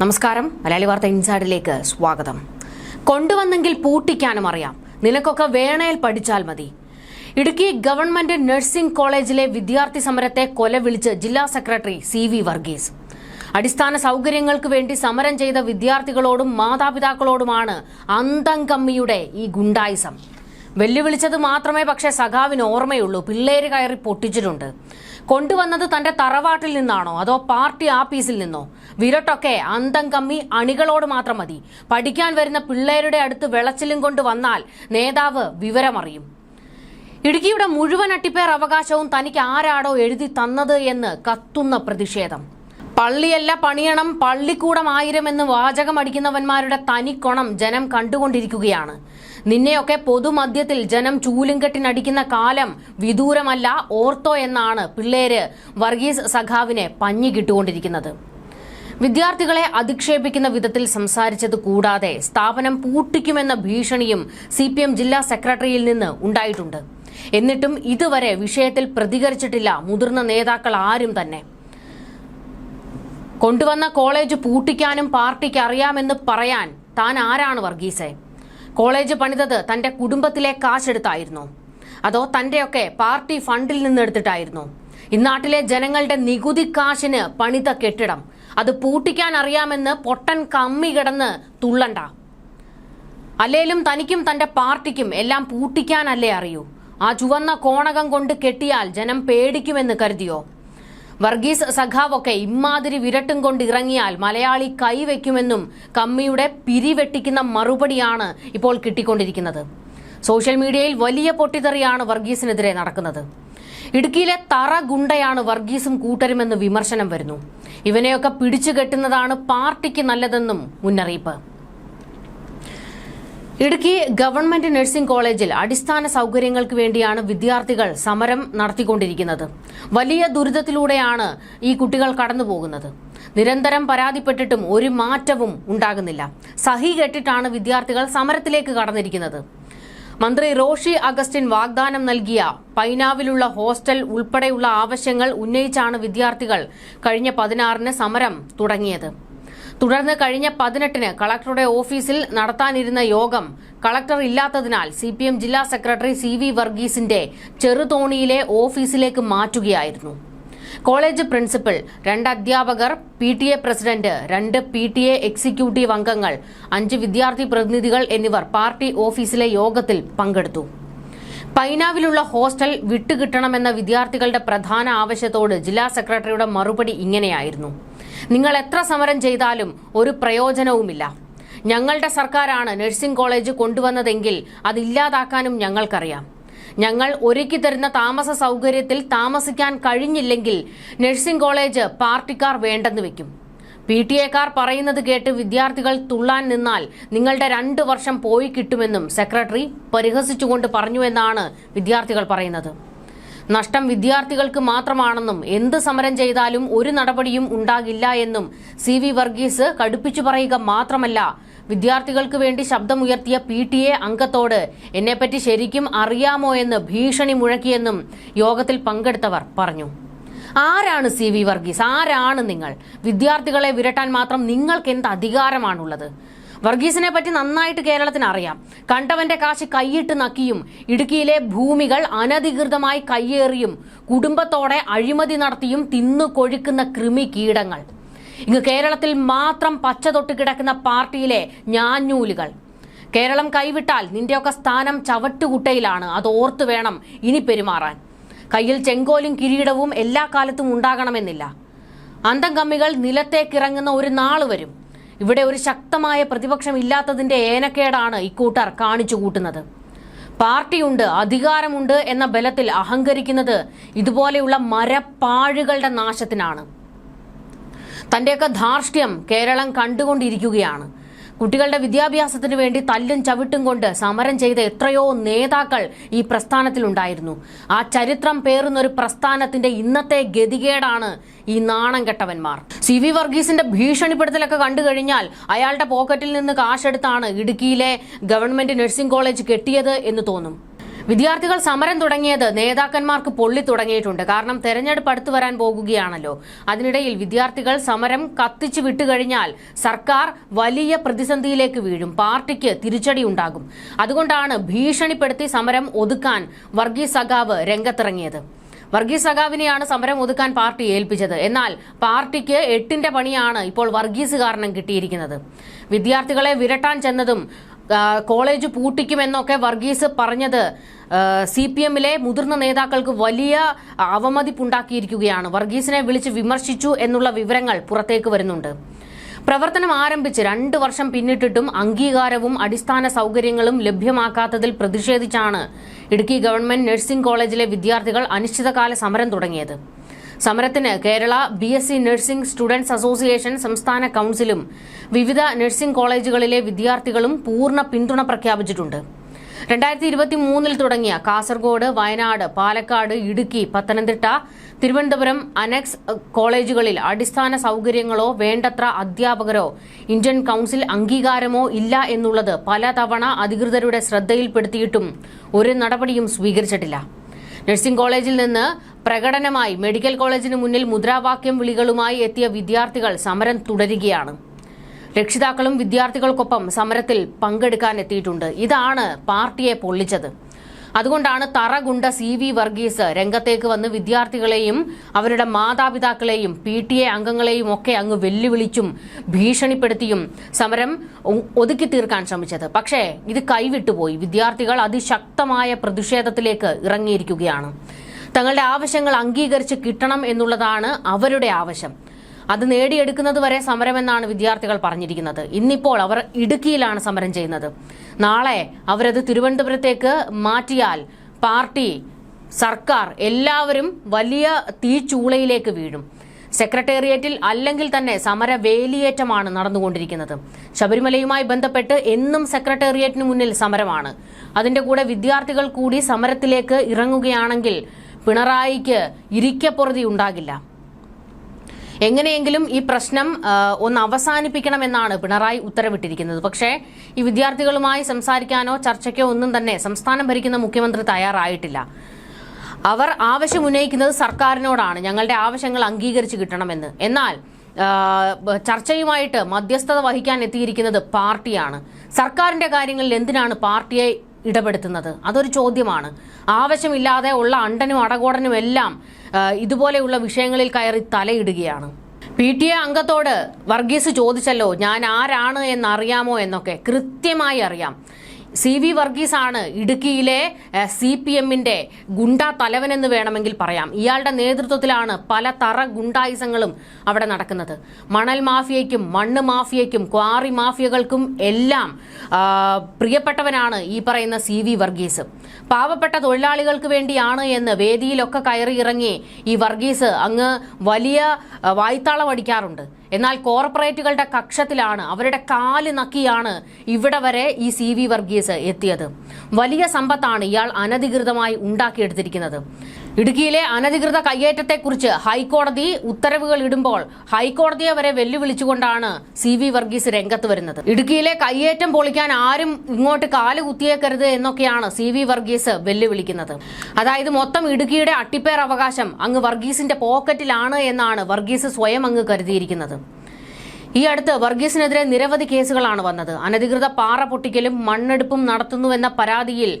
നമസ്കാരം. മലയാളി വാർത്ത ഇൻസൈഡിലേക്ക് സ്വാഗതം. കൊണ്ടുവന്നെങ്കിൽ പൂട്ടിക്കാനും അറിയാം. നിനക്കൊക്കെ വേണേൽ പഠിച്ചാൽ മതി. ഇടുക്കി ഗവൺമെന്റ് നഴ്സിംഗ് കോളേജിലെ വിദ്യാർത്ഥി സമരത്തെ കൊല വിളിച്ച് ജില്ലാ സെക്രട്ടറി സി വി വർഗീസ്. അടിസ്ഥാന സൗകര്യങ്ങൾക്ക് വേണ്ടി സമരം ചെയ്ത വിദ്യാർത്ഥികളോടും മാതാപിതാക്കളോടുമാണ് അന്തംകമ്മിയുടെ ഈ ഗുണ്ടായിസം. വെല്ലുവിളിച്ചത് മാത്രമേ പക്ഷേ സഖാവിന് ഓർമ്മയുള്ളൂ. പിള്ളേര് കയറി പൊട്ടിച്ചിട്ടുണ്ട്. കൊണ്ടുവന്നത് തന്റെ തറവാട്ടിൽ നിന്നാണോ? അതോ പാർട്ടി ആഫീസിൽ നിന്നോ? വിരട്ടൊക്കെ അന്തം കമ്മി അണികളോട് മാത്രം മതി. പഠിക്കാൻ വരുന്ന പിള്ളേരുടെ അടുത്ത് വെളച്ചിലും കൊണ്ട് വന്നാൽ നേതാവ് വിവരമറിയും. ഇടുക്കിയുടെ മുഴുവൻ അട്ടിപ്പേർ അവകാശവും തനിക്ക് ആരാടോ എഴുതി തന്നത് എന്ന് കത്തുന്ന പ്രതിഷേധം. പള്ളിയല്ല പണിയണം പള്ളിക്കൂടം ആയിരം എന്ന് വാചകമടിക്കുന്നവന്മാരുടെ തനിക്കൊണം ജനം കണ്ടുകൊണ്ടിരിക്കുകയാണ്. നിന്നെയൊക്കെ പൊതുമധ്യത്തിൽ ജനം ചൂലും കെട്ടിനടിക്കുന്ന കാലം വിദൂരമല്ല ഓർത്തോ എന്നാണ് പിള്ളേര് വർഗീസ് സഖാവിനെ പഞ്ഞി കിട്ടുകൊണ്ടിരിക്കുന്നത്. വിദ്യാർത്ഥികളെ അധിക്ഷേപിക്കുന്ന വിധത്തിൽ സംസാരിച്ചത് കൂടാതെ സ്ഥാപനം പൂട്ടിക്കുമെന്ന ഭീഷണിയും സി ജില്ലാ സെക്രട്ടറിയിൽ നിന്ന് ഉണ്ടായിട്ടുണ്ട്. എന്നിട്ടും ഇതുവരെ വിഷയത്തിൽ പ്രതികരിച്ചിട്ടില്ല മുതിർന്ന നേതാക്കൾ ആരും തന്നെ. കൊണ്ടുവന്ന കോളേജ് പൂട്ടിക്കാനും പാർട്ടിക്ക് അറിയാമെന്ന് പറയാൻ താൻ ആരാണ് വർഗീസെ? കോളേജ് പണിതത് തന്റെ കുടുംബത്തിലെ കാശെടുത്തായിരുന്നു. അതോ തന്റെയൊക്കെ പാർട്ടി ഫണ്ടിൽ നിന്ന് എടുത്തിട്ടായിരുന്നു. ഇന്നാട്ടിലെ ജനങ്ങളുടെ നികുതി കാശിന് പണിത കെട്ടിടം. അത് പൂട്ടിക്കാൻ അറിയാമെന്ന് പൊട്ടൻ കമ്മി കിടന്ന് തുള്ളണ്ട. അല്ലേലും തനിക്കും തന്റെ പാർട്ടിക്കും എല്ലാം പൂട്ടിക്കാനല്ലേ അറിയൂ. ആ ചുവന്ന കോണകം കൊണ്ട് കെട്ടിയാൽ ജനം പേടിക്കുമെന്ന് കരുതിയോ? വർഗീസ് സഖാവൊക്കെ ഇമ്മാതിരി വിരട്ടും കൊണ്ട് ഇറങ്ങിയാൽ മലയാളി കൈവയ്ക്കുമെന്നും കമ്മിയുടെ പിരിവെട്ടിക്കുന്ന മറുപടിയാണ് ഇപ്പോൾ കിട്ടിക്കൊണ്ടിരിക്കുന്നത്. സോഷ്യൽ മീഡിയയിൽ വലിയ പൊട്ടിത്തെറിയാണ് വർഗീസിനെതിരെ നടക്കുന്നത്. ഇടുക്കിയിലെ തറ ഗുണ്ടയാണ് വർഗീസും കൂട്ടരുമെന്ന് വിമർശനം വരുന്നു. ഇവനെയൊക്കെ പിടിച്ചു കെട്ടുന്നതാണ് പാർട്ടിക്ക് നല്ലതെന്നും മുന്നറിയിപ്പ്. ഇടുക്കി ഗവൺമെന്റ് നഴ്സിംഗ് കോളേജിൽ അടിസ്ഥാന സൗകര്യങ്ങൾക്ക് വേണ്ടിയാണ് വിദ്യാർത്ഥികൾ സമരം നടത്തിക്കൊണ്ടിരിക്കുന്നത്. വലിയ ദുരിതത്തിലൂടെയാണ് ഈ കുട്ടികൾ കടന്നുപോകുന്നത്. നിരന്തരം പരാതിപ്പെട്ടിട്ടും ഒരു മാറ്റവും ഉണ്ടാകുന്നില്ല. സഹി കെട്ടിട്ടാണ് വിദ്യാർത്ഥികൾ സമരത്തിലേക്ക് കടന്നിരിക്കുന്നത്. മന്ത്രി റോഷി അഗസ്റ്റിൻ വാഗ്ദാനം നൽകിയ പൈനാവിലുള്ള ഹോസ്റ്റൽ ഉൾപ്പെടെയുള്ള ആവശ്യങ്ങൾ ഉന്നയിച്ചാണ് വിദ്യാർത്ഥികൾ കഴിഞ്ഞ പതിനാറിന് സമരം തുടങ്ങിയത്. തുടർന്ന് കഴിഞ്ഞ പതിനെട്ടിന് കളക്ടറുടെ ഓഫീസിൽ നടത്താനിരുന്ന യോഗം കളക്ടർ ഇല്ലാത്തതിനാൽ സി പി എം ജില്ലാ സെക്രട്ടറി സി വി വർഗീസിന്റെ ചെറുതോണിയിലെ ഓഫീസിലേക്ക് മാറ്റുകയായിരുന്നു. കോളേജ് പ്രിൻസിപ്പൽ രണ്ട് അധ്യാപകർ പി ടി എ പ്രസിഡന്റ് രണ്ട് പി ടി എ എക്സിക്യൂട്ടീവ് അംഗങ്ങൾ അഞ്ച് വിദ്യാർത്ഥി പ്രതിനിധികൾ എന്നിവർ പാർട്ടി ഓഫീസിലെ യോഗത്തിൽ പങ്കെടുത്തു. പൈനാവിലുള്ള ഹോസ്റ്റൽ വിട്ടുകിട്ടണമെന്ന വിദ്യാർത്ഥികളുടെ പ്രധാന ആവശ്യത്തോട് ജില്ലാ സെക്രട്ടറിയുടെ മറുപടി ഇങ്ങനെയായിരുന്നു. നിങ്ങൾ എത്ര സമരം ചെയ്താലും ഒരു പ്രയോജനവുമില്ല. ഞങ്ങളുടെ സർക്കാരാണ് നഴ്സിംഗ് കോളേജ് കൊണ്ടുവന്നതെങ്കിൽ അതില്ലാതാക്കാനും ഞങ്ങൾക്കറിയാം. ഞങ്ങൾ ഒരുക്കി തരുന്ന താമസ സൗകര്യത്തിൽ താമസിക്കാൻ കഴിഞ്ഞില്ലെങ്കിൽ നഴ്സിംഗ് കോളേജ് പാർട്ടിക്കാർ വേണ്ടെന്ന് വെക്കും. പി ടി എക്കാർ പറയുന്നത് കേട്ട് വിദ്യാർത്ഥികൾ തുള്ളാൻ നിന്നാൽ നിങ്ങളുടെ രണ്ട് വർഷം പോയി കിട്ടുമെന്നും സെക്രട്ടറി പരിഹസിച്ചുകൊണ്ട് പറഞ്ഞുവെന്നാണ് വിദ്യാർത്ഥികൾ പറയുന്നത്. നഷ്ടം വിദ്യാർത്ഥികൾക്ക് മാത്രമാണെന്നും എന്ത് സമരം ചെയ്താലും ഒരു നടപടിയും ഉണ്ടാകില്ല എന്നും സി വി വർഗീസ് കടുപ്പിച്ചു പറയുക മാത്രമല്ല. വിദ്യാർത്ഥികൾക്ക് വേണ്ടി ശബ്ദമുയർത്തിയ പി ടി എ അംഗത്തോട് എന്നെപ്പറ്റി ശരിക്കും അറിയാമോ എന്ന് ഭീഷണി മുഴക്കിയെന്നും യോഗത്തിൽ പങ്കെടുത്തവർ പറഞ്ഞു. ആരാണ് സി വി വർഗീസ്? ആരാണ് നിങ്ങൾ? വിദ്യാർത്ഥികളെ വിരട്ടാൻ മാത്രം നിങ്ങൾക്ക് എന്ത് അധികാരമാണുള്ളത്? വർഗീസിനെ പറ്റി നന്നായിട്ട് കേരളത്തിന് അറിയാം. കണ്ടവന്റെ കാശ് കൈയിട്ട് നക്കിയും ഇടുക്കിയിലെ ഭൂമികൾ അനധികൃതമായി കയ്യേറിയും കുടുംബത്തോടെ അഴിമതി നടത്തിയും തിന്നു കൊഴുക്കുന്ന കൃമി കീടങ്ങൾ. ഇങ്ങ് കേരളത്തിൽ മാത്രം പച്ച തൊട്ട് കിടക്കുന്ന പാർട്ടിയിലെ ഞാഞ്ഞൂലുകൾ. കേരളം കൈവിട്ടാൽ നിന്റെയൊക്കെ സ്ഥാനം ചവട്ടുകുട്ടയിലാണ് അത് ഓർത്തു വേണം ഇനി പെരുമാറാൻ. കയ്യിൽ ചെങ്കോലും കിരീടവും എല്ലാ കാലത്തും ഉണ്ടാകണമെന്നില്ല. അന്തം കമ്മികൾ നിലത്തേക്കിറങ്ങുന്ന ഒരു നാൾ വരും. ഇവിടെ ഒരു ശക്തമായ പ്രതിപക്ഷം ഇല്ലാത്തതിന്റെ ഏനക്കേടാണ് ഇക്കൂട്ടർ കാണിച്ചു കൂട്ടുന്നത്. പാർട്ടിയുണ്ട് അധികാരമുണ്ട് എന്ന ബലത്തിൽ അഹങ്കരിക്കുന്നത് ഇതുപോലെയുള്ള മരപ്പാഴുകളുടെ നാശത്തിനാണ്. തന്റെയൊക്കെ ധാർഷ്ട്യം കേരളം കണ്ടുകൊണ്ടിരിക്കുകയാണ്. കുട്ടികളുടെ വിദ്യാഭ്യാസത്തിന് വേണ്ടി തല്ലും ചവിട്ടും കൊണ്ട് സമരം ചെയ്ത എത്രയോ നേതാക്കൾ ഈ പ്രസ്ഥാനത്തിലുണ്ടായിരുന്നു. ആ ചരിത്രം പേറുന്നൊരു പ്രസ്ഥാനത്തിന്റെ ഇന്നത്തെ ഗതികേടാണ് ഈ നാണം കെട്ടവന്മാർ. സി വി വർഗീസിന്റെ ഭീഷണിപ്പെടുത്തലൊക്കെ കണ്ടു കഴിഞ്ഞാൽ അയാളുടെ പോക്കറ്റിൽ നിന്ന് കാശെടുത്താണ് ഇടുക്കിയിലെ ഗവൺമെന്റ് നഴ്സിംഗ് കോളേജ് കെട്ടിയത് എന്ന് തോന്നും. വിദ്യാർത്ഥികൾ സമരം തുടങ്ങിയത് നേതാക്കന്മാർക്ക് പൊള്ളി തുടങ്ങിയിട്ടുണ്ട്. കാരണം തെരഞ്ഞെടുപ്പ് അടുത്തു വരാൻ പോകുകയാണല്ലോ. അതിനിടയിൽ വിദ്യാർത്ഥികൾ സമരം കത്തിച്ചു വിട്ടുകഴിഞ്ഞാൽ സർക്കാർ വലിയ പ്രതിസന്ധിയിലേക്ക് വീഴും. പാർട്ടിക്ക് തിരിച്ചടി ഉണ്ടാകും. അതുകൊണ്ടാണ് ഭീഷണിപ്പെടുത്തി സമരം ഒതുക്കാൻ വർഗീസ് സഖാവ് രംഗത്തിറങ്ങിയത്. വർഗീസ് സഖാവിനെയാണ് സമരം ഒതുക്കാൻ പാർട്ടി ഏൽപ്പിച്ചത്. എന്നാൽ പാർട്ടിക്ക് എട്ടിന്റെ പണിയാണ് ഇപ്പോൾ വർഗീസ് കാരണം കിട്ടിയിരിക്കുന്നത്. വിദ്യാർത്ഥികളെ വിരട്ടാൻ ചെന്നതും കോളേജ് പൂട്ടിക്കുമെന്നൊക്കെ വർഗീസ് പറഞ്ഞത്. സി പി എമ്മിലെ മുതിർന്ന നേതാക്കൾക്ക് വലിയ അവമതിപ്പുണ്ടാക്കിയിരിക്കുകയാണ്. വർഗീസിനെ വിളിച്ച് വിമർശിച്ചു എന്നുള്ള വിവരങ്ങൾ പുറത്തേക്ക് വരുന്നുണ്ട്. പ്രവർത്തനം ആരംഭിച്ച് രണ്ട് വർഷം പിന്നിട്ടിട്ടും അംഗീകാരവും അടിസ്ഥാന സൗകര്യങ്ങളും ലഭ്യമാക്കാത്തതിൽ പ്രതിഷേധിച്ചാണ് ഇടുക്കി ഗവൺമെന്റ് നഴ്സിംഗ് കോളേജിലെ വിദ്യാർത്ഥികൾ അനിശ്ചിതകാല സമരം തുടങ്ങിയത്. സമരത്തിന് Kerala B S C nursing students association സംസ്ഥാന കൌൺസിലും വിവിധ നഴ്സിംഗ് കോളേജുകളിലെ വിദ്യാർത്ഥികളും പൂർണ പിന്തുണ പ്രഖ്യാപിച്ചിട്ടുണ്ട്. രണ്ടായിരത്തി ഇരുപത്തി മൂന്നിൽ തുടങ്ങിയ കാസർഗോഡ് വയനാട് പാലക്കാട് ഇടുക്കി പത്തനംതിട്ട തിരുവനന്തപുരം അനക്സ് കോളേജുകളിൽ അടിസ്ഥാന സൗകര്യങ്ങളോ വേണ്ടത്ര അധ്യാപകരോ ഇന്ത്യൻ കൌൺസിൽ അംഗീകാരമോ ഇല്ല എന്നുള്ളത് പലതവണ അധികൃതരുടെ ശ്രദ്ധയിൽപ്പെടുത്തിയിട്ടും ഒരു നടപടിയും സ്വീകരിച്ചിട്ടില്ല. നഴ്സിംഗ് കോളേജിൽ നിന്ന് പ്രകടനമായി മെഡിക്കൽ കോളേജിന് മുന്നിൽ മുദ്രാവാക്യം വിളികളുമായി എത്തിയ വിദ്യാർത്ഥികൾ സമരം തുടരുകയാണ്. രക്ഷിതാക്കളും വിദ്യാർത്ഥികൾക്കൊപ്പം സമരത്തിൽ പങ്കെടുക്കാൻ എത്തിയിട്ടുണ്ട് ഇതാണ് പാർട്ടിയെ പൊള്ളിച്ചത്. അതുകൊണ്ടാണ് തറഗുണ്ട സി വി വർഗീസ് രംഗത്തേക്ക് വന്ന് വിദ്യാർത്ഥികളെയും അവരുടെ മാതാപിതാക്കളെയും പി ടി എ അംഗങ്ങളെയും ഒക്കെ അങ്ങ് വെല്ലുവിളിച്ചും ഭീഷണിപ്പെടുത്തിയും സമരം ഒതുക്കി തീർക്കാൻ ശ്രമിച്ചത്. പക്ഷേ ഇത് കൈവിട്ടുപോയി. വിദ്യാർത്ഥികൾ അതിശക്തമായ പ്രതിഷേധത്തിലേക്ക് ഇറങ്ങിയിരിക്കുകയാണ്. തങ്ങളുടെ ആവശ്യങ്ങൾ അംഗീകരിച്ച് കിട്ടണം എന്നുള്ളതാണ് അവരുടെ ആവശ്യം. അത് നേടിയെടുക്കുന്നത് വരെ സമരമെന്നാണ് വിദ്യാർത്ഥികൾ പറഞ്ഞിരിക്കുന്നത്. ഇന്നിപ്പോൾ അവർ ഇടുക്കിയിലാണ് സമരം ചെയ്യുന്നത്. നാളെ അവരത് തിരുവനന്തപുരത്തേക്ക് മാറ്റിയാൽ പാർട്ടി സർക്കാർ എല്ലാവരും വലിയ തീച്ചൂളയിലേക്ക് വീഴും. സെക്രട്ടേറിയറ്റിൽ അല്ലെങ്കിൽ തന്നെ സമര വേലിയേറ്റമാണ് നടന്നുകൊണ്ടിരിക്കുന്നത്. ശബരിമലയുമായി ബന്ധപ്പെട്ട് എന്നും സെക്രട്ടേറിയറ്റിന് മുന്നിൽ സമരമാണ്. അതിന്റെ കൂടെ വിദ്യാർത്ഥികൾ കൂടി സമരത്തിലേക്ക് ഇറങ്ങുകയാണെങ്കിൽ പിണറായിക്ക് ഇരിക്കപ്പുറതി ഉണ്ടാകില്ല. എങ്ങനെയെങ്കിലും ഈ പ്രശ്നം ഒന്ന് അവസാനിപ്പിക്കണമെന്നാണ് പിണറായി ഉത്തരവിട്ടിരിക്കുന്നത്. പക്ഷേ ഈ വിദ്യാർത്ഥികളുമായി സംസാരിക്കാനോ ചർച്ചയ്ക്കോ ഒന്നും തന്നെ സംസ്ഥാനം ഭരിക്കുന്ന മുഖ്യമന്ത്രി തയ്യാറായിട്ടില്ല. അവർ ആവശ്യം ഉന്നയിക്കുന്നത് സർക്കാരിനോടാണ്. ഞങ്ങളുടെ ആവശ്യങ്ങൾ അംഗീകരിച്ച് കിട്ടണമെന്ന്. എന്നാൽ ചർച്ചയുമായിട്ട് മധ്യസ്ഥത വഹിക്കാൻ എത്തിയിരിക്കുന്നത് പാർട്ടിയാണ്. സർക്കാരിന്റെ കാര്യങ്ങളിൽ എന്തിനാണ് പാർട്ടിയെ ഇടപെടുത്തുന്നത്. അതൊരു ചോദ്യമാണ്. ആവശ്യമില്ലാതെ ഉള്ള അണ്ടനും അടകോടനും എല്ലാം ഇതുപോലെയുള്ള വിഷയങ്ങളിൽ കയറി തലയിടുകയാണ്. പി. ടി. എ അംഗത്തോട് വർഗീസ് ചോദിച്ചല്ലോ ഞാൻ ആരാണ് എന്നറിയാമോ എന്നൊക്കെ കൃത്യമായി അറിയാം. സി വി വർഗീസ് ആണ് ഇടുക്കിയിലെ സി പി എമ്മിന്റെ ഗുണ്ടാ തലവനെന്ന് വേണമെങ്കിൽ പറയാം. ഇയാളുടെ നേതൃത്വത്തിലാണ് പല തറ ഗുണ്ടായുസങ്ങളും അവിടെ നടക്കുന്നത്. മണൽ മാഫിയയ്ക്കും മണ്ണ് മാഫിയയ്ക്കും ക്വാറി മാഫിയകൾക്കും എല്ലാം പ്രിയപ്പെട്ടവനാണ് ഈ പറയുന്ന സി വി വർഗീസ്. പാവപ്പെട്ട തൊഴിലാളികൾക്ക് വേണ്ടിയാണ് എന്ന് വേദിയിലൊക്കെ കയറി ഇറങ്ങി ഈ വർഗീസ് അങ്ങ് വലിയ വായ്ത്താളം അടിക്കാറുണ്ട്. എന്നാൽ കോർപ്പറേറ്റുകളുടെ കക്ഷത്തിലാണ് അവരുടെ കാൽ നക്കിയാണ് ഇവിടെ വരെ ഈ സി വി വർഗീസ് എത്തിയത്. വലിയ സമ്പത്താണ് ഇയാൾ അനധികൃതമായി ഉണ്ടാക്കിയെടുത്തിരിക്കുന്നത്. ഇടുക്കിയിലെ അനധികൃത കയ്യേറ്റത്തെക്കുറിച്ച് ഹൈക്കോടതി ഉത്തരവുകൾ ഇടുമ്പോൾ ഹൈക്കോടതിയെ വരെ വെല്ലുവിളിച്ചുകൊണ്ടാണ് സി വി വർഗീസ് രംഗത്ത് വരുന്നത്. ഇടുക്കിയിലെ കയ്യേറ്റം പൊളിക്കാൻ ആരും ഇങ്ങോട്ട് കാൽ കുത്തിയേക്കരുത് എന്നൊക്കെയാണ് സി വി വർഗീസ് വെല്ലുവിളിക്കുന്നത്. അതായത് മൊത്തം ഇടുക്കിയുടെ അട്ടിപ്പേർ അവകാശം അങ്ങ് വർഗീസിന്റെ പോക്കറ്റിലാണ് എന്നാണ് വർഗീസ് സ്വയം അങ്ങ് കരുതിയിരിക്കുന്നത്. ഈ അടുത്ത് വർഗീസിനെതിരെ നിരവധി കേസുകളാണ് വന്നത്. അനധികൃത പാറ പൊട്ടിക്കലും മണ്ണെടുപ്പും നടത്തുന്നുവെന്ന പരാതിയിൽ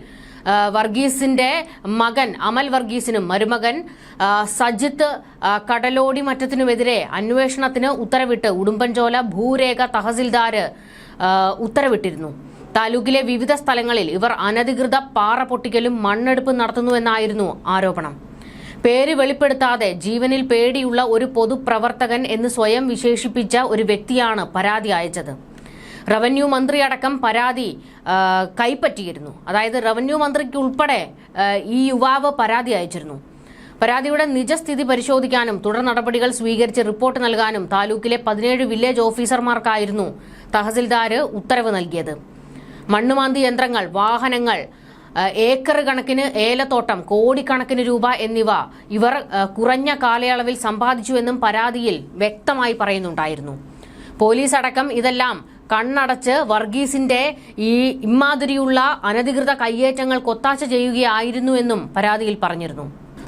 വർഗീസിന്റെ മകൻ അമൽ വർഗീസിനും മരുമകൻ സജിത്ത് കടലോടി മറ്റത്തിനുമെതിരെ അന്വേഷണത്തിന് ഉത്തരവിട്ട് ഉടുമ്പൻചോല ഭൂരേഖ തഹസിൽദാർ ഉത്തരവിട്ടിരുന്നു. താലൂക്കിലെ വിവിധ സ്ഥലങ്ങളിൽ ഇവർ അനധികൃത പാറ പൊട്ടിക്കലും മണ്ണെടുപ്പ് നടത്തുന്നുവെന്നായിരുന്നു ആരോപണം. പേര് വെളിപ്പെടുത്താതെ ജീവനിൽ പേടിയുള്ള ഒരു പൊതുപ്രവർത്തകൻ എന്ന് സ്വയം വിശേഷിപ്പിച്ച ഒരു വ്യക്തിയാണ് പരാതി അയച്ചത്. റവന്യൂ മന്ത്രി അടക്കം പരാതി കൈപ്പറ്റിയിരുന്നു. അതായത് റവന്യൂ മന്ത്രിക്ക് ഉൾപ്പെടെ ഈ യുവാവ് പരാതി അയച്ചിരുന്നു. പരാതിയുടെ നിജസ്ഥിതി പരിശോധിക്കാനും തുടർ നടപടികൾ സ്വീകരിച്ച് റിപ്പോർട്ട് നൽകാനും താലൂക്കിലെ പതിനേഴ് വില്ലേജ് ഓഫീസർമാർക്കായിരുന്നു തഹസിൽദാർ ഉത്തരവ് നൽകിയത്. മണ്ണുമാന്തി യന്ത്രങ്ങൾ വാഹനങ്ങൾ ഏക്കർ കണക്കിന് ഏലത്തോട്ടം കോടിക്കണക്കിന് രൂപ എന്നിവ ഇവർ കുറഞ്ഞ കാലയളവിൽ സമ്പാദിച്ചുവെന്നും പരാതിയിൽ വ്യക്തമായി പറയുന്നുണ്ടായിരുന്നു. പോലീസ് അടക്കം ഇതെല്ലാം കണ്ണടച്ച് വർഗീസിന്റെ ഈ ഇമ്മാതിരിയുള്ള അനധികൃത കയ്യേറ്റങ്ങൾ കൊത്താശ ചെയ്യുകയായിരുന്നു എന്നും പരാതിയിൽ പറഞ്ഞിരുന്നു.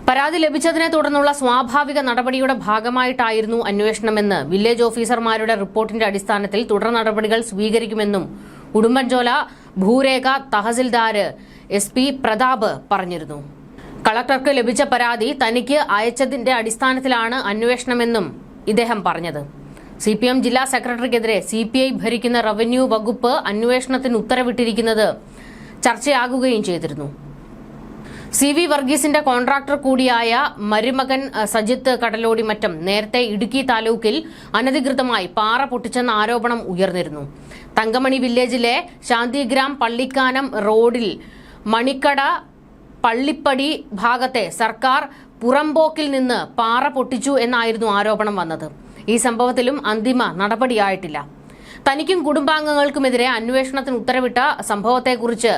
പരാതി ലഭിച്ചതിനെ തുടർന്നുള്ള സ്വാഭാവിക നടപടിയുടെ ഭാഗമായിട്ടായിരുന്നു അന്വേഷണമെന്ന് വില്ലേജ് ഓഫീസർമാരുടെ റിപ്പോർട്ടിന്റെ അടിസ്ഥാനത്തിൽ തുടർ നടപടികൾ സ്വീകരിക്കുമെന്നും ഉടുമ്പൻചോല ഭൂരേഖ തഹസിൽദാർ എസ് പി പ്രതാപ് പറഞ്ഞിരുന്നു. കളക്ടർക്ക് ലഭിച്ച പരാതി തനിക്ക് അയച്ചതിന്റെ അടിസ്ഥാനത്തിലാണ് അന്വേഷണമെന്നും ഇദ്ദേഹം പറഞ്ഞത്. സി പി എം ജില്ലാ സെക്രട്ടറിക്കെതിരെ സി പി ഐ ഭരിക്കുന്ന റവന്യൂ വകുപ്പ് അന്വേഷണത്തിന് ഉത്തരവിട്ടിരിക്കുന്നത് ചർച്ചയാകുകയും ചെയ്തിരുന്നു. സി വി വർഗീസിന്റെ കോൺട്രാക്ടർ കൂടിയായ മരുമകൻ സജിത്ത് കടലോടി കടലോടിമറ്റം നേരത്തെ ഇടുക്കി താലൂക്കിൽ അനധികൃതമായി പാറ പൊട്ടിച്ചെന്ന ആരോപണം ഉയർന്നിരുന്നു. തങ്കമണി വില്ലേജിലെ ശാന്തിഗ്രാം പള്ളിക്കാനം റോഡിൽ മണിക്കട പള്ളിപ്പടി ഭാഗത്തെ സർക്കാർ പുറംപോക്കിൽ നിന്ന് പാറ പൊട്ടിച്ചു എന്നായിരുന്നു ആരോപണം വന്നത്. ഈ സംഭവത്തിലും അന്തിമ നടപടിയായിട്ടില്ല. തനിക്കും കുടുംബാംഗങ്ങൾക്കുമെതിരെ അന്വേഷണത്തിന് ഉത്തരവിട്ട സംഭവത്തെക്കുറിച്ച്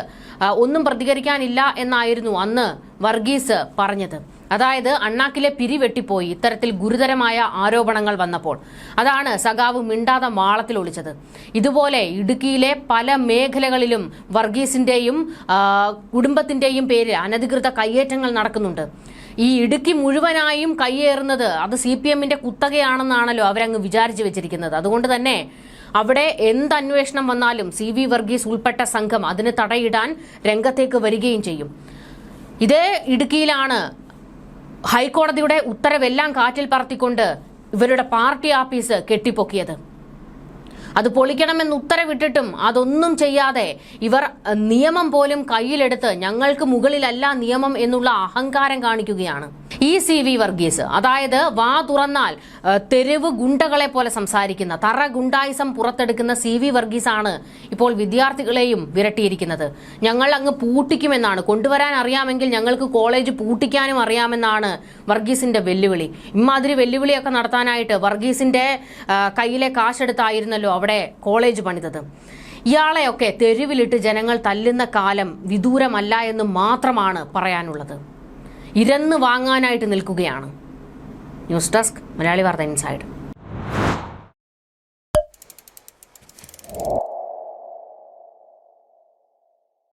ഒന്നും പ്രതികരിക്കാനില്ല എന്നായിരുന്നു അന്ന് വർഗീസ് പറഞ്ഞത്. അതായത് അണ്ണാക്കിലെ പിരി വെട്ടിപ്പോയി. ഇത്തരത്തിൽ ഗുരുതരമായ ആരോപണങ്ങൾ വന്നപ്പോൾ. അതാണ് സഖാവ് മിണ്ടാതെ മാളത്തിൽ ഒളിച്ചത്. ഇതുപോലെ ഇടുക്കിയിലെ പല മേഖലകളിലും വർഗീസിന്റെയും കുടുംബത്തിന്റെയും പേരിൽ അനധികൃത കയ്യേറ്റങ്ങൾ നടക്കുന്നുണ്ട്. ഈ ഇടുക്കി മുഴുവനായും കയ്യേറുന്നത് അത് സി പി എമ്മിന്റെ കുത്തകയാണെന്നാണല്ലോ അവരങ്ങ് വിചാരിച്ചു വെച്ചിരിക്കുന്നത്. അതുകൊണ്ട് തന്നെ അവിടെ എന്ത് അന്വേഷണം വന്നാലും സി വി വർഗീസ് ഉൾപ്പെട്ട സംഘം അതിന് തടയിടാൻ രംഗത്തേക്ക് വരികയും ചെയ്യും. ഇതേ ഇടുക്കിയിലാണ് ഹൈക്കോടതിയുടെ ഉത്തരവെല്ലാം കാറ്റിൽ പറത്തിക്കൊണ്ട് ഇവരുടെ പാർട്ടി ആഫീസ് കെട്ടിപ്പൊക്കിയത്. അത് പൊളിക്കണമെന്ന് ഉത്തരവിട്ടിട്ടും അതൊന്നും ചെയ്യാതെ ഇവർ നിയമം പോലും കയ്യിലെടുത്ത് ഞങ്ങൾക്ക് മുകളിലല്ല നിയമം എന്നുള്ള അഹങ്കാരം കാണിക്കുകയാണ്. ഈ സി വി വർഗീസ് അതായത് വാ തുറന്നാൽ തെരുവ് ഗുണ്ടകളെ പോലെ സംസാരിക്കുന്ന തറ ഗുണ്ടായിസം പുറത്തെടുക്കുന്ന സി വി വർഗീസ് ആണ് ഇപ്പോൾ വിദ്യാർത്ഥികളെയും വിരട്ടിയിരിക്കുന്നത്. ഞങ്ങൾ അങ്ങ് പൂട്ടിക്കുമെന്നാണ്. കൊണ്ടുവരാൻ അറിയാമെങ്കിൽ ഞങ്ങൾക്ക് കോളേജ് പൂട്ടിക്കാനും അറിയാമെന്നാണ് വർഗീസിന്റെ വെല്ലുവിളി. ഇമാതിരി വെല്ലുവിളിയൊക്കെ നടത്താനായിട്ട് വർഗീസിന്റെ കയ്യിലെ കാശെടുത്തായിരുന്നല്ലോ അവിടെ കോളേജ് പണിതത്. ഇയാളെയൊക്കെ തെരുവിലിട്ട് ജനങ്ങൾ തല്ലുന്ന കാലം വിദൂരമല്ല എന്ന് മാത്രമാണ് പറയാനുള്ളത്. ഇരന്ന് വാങ്ങാനായിട്ട് നിൽക്കുകയാണ്. ന്യൂസ് ഡെസ്ക് മലയാളി വാർത്ത ഇൻസൈഡ്.